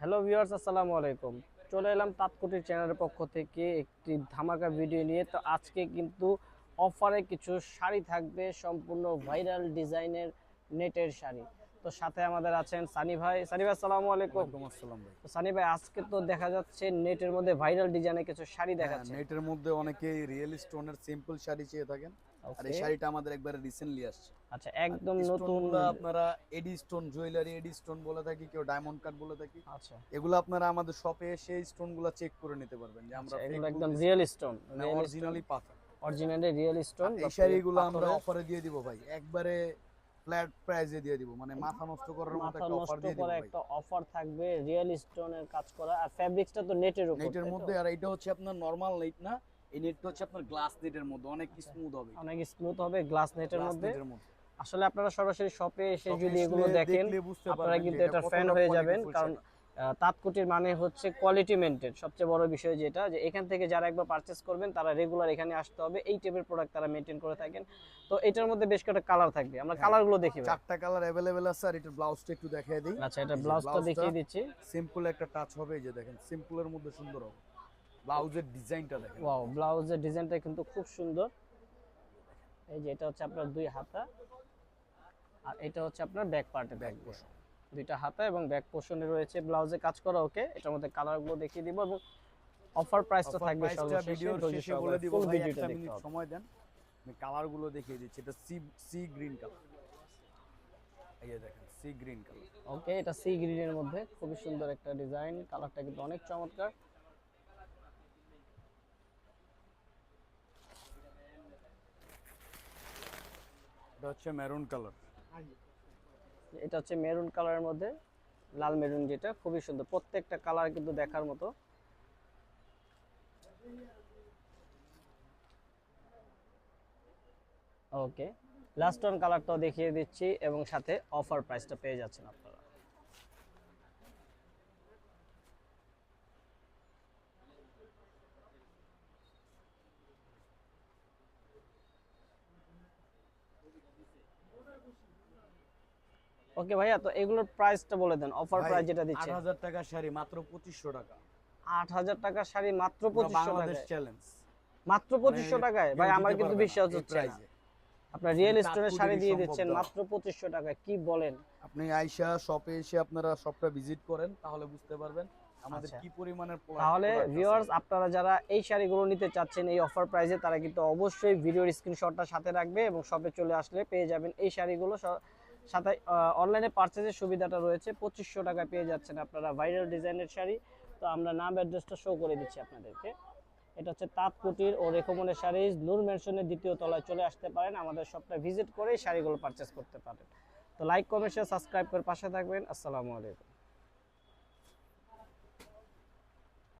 Hello viewers আসসালামু আলাইকুম। চলে এলাম তাৎকুটির চ্যানেলের পক্ষ থেকে একটি ধামাকা ভিডিও নিয়ে। তো আজকে কিন্তু অফারে কিছু শাড়ি থাকবে সম্পূর্ণ ভাইরাল ডিজাইনের নেটের শাড়ি। তো সাথে আমাদের আছেন সানি ভাই। সানি ভাই আসসালামু আলাইকুম। আসসালাম ভাই। তো সানি ভাই আজকে তো দেখা যাচ্ছে নেটের মধ্যে ভাইরাল ডিজাইনের কিছু শাড়ি হ্যাঁ, দেখাচ্ছে। নেটের মধ্যে অনেকেই রিয়েল স্টোনের সিম্পল শাড়ি চেয়ে থাকেন। আর এই শাড়িটা আমাদের একবারে রিসেন্টলি আসছে। আচ্ছা একদম নতুন আপনারা AD stone jewellery AD stone বলে থাকি কেউ ডায়মন্ড কাট বলে থাকি আচ্ছা। এগুলো আপনারা আমাদের শপে এসে স্টোনগুলো চেক করে নিতে পারবেন যে আমরা আচ্ছা, এগুলো একদম রিয়েল স্টোন অরিজিনালি পাথর। অরিজিনালি রিয়েল স্টোন এই শাড়িগুলো আমরা অফারে দিয়ে দিব ভাই। একবারে ফ্ল্যাট প্রাইসে দিয়ে দিব মানে মাথা নষ্ট করার মতো একটা অফার দিয়ে দিব একটা অফার থাকবে রিয়েল স্টোনের কাজ করা। আর ফ্যাব্রিক্সটা তো নেটের উপর নেটের মধ্যে আর এটা হচ্ছে আপনার নরমাল নেট না এই নেটটা হচ্ছে আপনার গ্লাস নেটের মধ্যে অনেক স্মুথ হবে অনেক স্মুথ হবে গ্লাস নেটের মধ্যে। আসলে আপনারা সরাসরি শপে এসে যদি এগুলো দেখেন আপনারা কিন্তু এটা ফ্যান হয়ে যাবেন। কারণ। তাঁতকুটির মানে হচ্ছে কোয়ালিটি মেনটেন সবচেয়ে বড় বিষয় যেটা যে এখান থেকে যারা একবার পারচেস করবেন তারা রেগুলার এখানে আসতে হবে। এই টাইপের প্রোডাক্ট তারা মেনটেন করে থাকেন। তো এটার মধ্যে বেশ কয়েকটা কালার থাকবে। আমরা হ্যাঁ। কালারগুলো দেখি ভাই। চারটা কালার অ্যাভেলেবেল আছে আর এটার ব্লাউজটা একটু দেখিয়ে দিই। আচ্ছা এটা ব্লাউজটা ব্লাউজটা- দেখিয়ে দিচ্ছি। সিম্পল একটা টাচ হবে এই যে দেখেন সিম্পলের মধ্যে সুন্দর হবে। ব্লাউজের ডিজাইনটা দেখেন। ওয়াও ব্লাউজের ডিজাইনটা কিন্তু খুব সুন্দর। এই যে এটা হচ্ছে আপনার দুই হাতা আর এটা হচ্ছে আপনার ব্যাক পার্টে ব্যাক থাকবে। দুইটা হাতা এবং ব্যাক পোর্শনে রয়েছে ব্লাউজে কাজ করা ওকে? এটার মধ্যে কালারগুলো দেখিয়ে দিব এবং অফার প্রাইসটা থাকবে ভিডিওর শেষে বলে দিব ভাই একটা মিনিট সময় দেন আমি কালারগুলো দেখিয়ে দিচ্ছি। এটা সি সি গ্রিন কালার। এই দেখেন সি গ্রিন কালার। ওকে এটা সি গ্রিনের মধ্যে খুবই সুন্দর একটা ডিজাইন। কালারটা কিন্তু অনেক চমৎকার। হচ্ছে মেরুন কালার। এটা হচ্ছে মেরুন কালারের মধ্যে লাল মেরুন যেটা, খুবই সুন্দর। প্রত্যেকটা কালার কিন্তু দেখার মতো। ওকে লাস্ট ওয়ান কালারটাও দেখিয়ে দিচ্ছি এবং সাথে অফার প্রাইসটা পেয়ে যাচ্ছেন আপনারা। ওকে ভাইয়া তো এগুলোর প্রাইসটা বলে দেন অফার প্রাইস যেটা দিচ্ছে। হাজার টাকার শাড়ি মাত্র পঁচিশশো টাকা। আট হাজার টাকার শাড়ি মাত্র পুরো পঁচিশশো বাংলাদেশ চ্যালেঞ্জ মাত্র পঁচিশশো টাকায়? ভাই আমার কিন্তু বিশ্বাস হচ্ছে না। আপনার রিয়েল স্টোনের শাড়ি দিয়ে দিচ্ছেন মাত্র পঁচিশশো টাকায়। কি বলেন? আপনি আইসা শপে এসে আপনারা শপটা ভিজিট করেন তাহলে বুঝতে পারবেন আমাদের আচ্ছা। কি পরিমাণের তাহলে ভিউয়ার্স আপনারা যারা এই শাড়িগুলো নিতে চাচ্ছেন এই অফার প্রাইসে তারা কিন্তু অবশ্যই ভিডিওর স্ক্রিনশটটা সাথে রাখবে এবং শপে চলে আসলে পেয়ে যাবেন এই শাড়িগুলো। সাথে অনলাইনে পারচেজের সুবিধাটা রয়েছে। পঁচিশশো টাকা পেয়ে যাচ্ছেন আপনারা ভাইরাল ডিজাইনের শাড়ি। তো আমরা নাম অ্যাড্রেসটা শো করে দিচ্ছি আপনাদেরকে। এটা হচ্ছে তাঁত কুটির ও রেকমনের শাড়ি। নূর মেনশনের দ্বিতীয় তলায় চলে আসতে পারেন। আমাদের শপটা ভিজিট করেই শাড়িগুলো পারচেস করতে পারেন। তো লাইক কমেন্ট শেয়ার সাবস্ক্রাইব করে পাশে থাকবেন। আসসালামু আলাইকুম।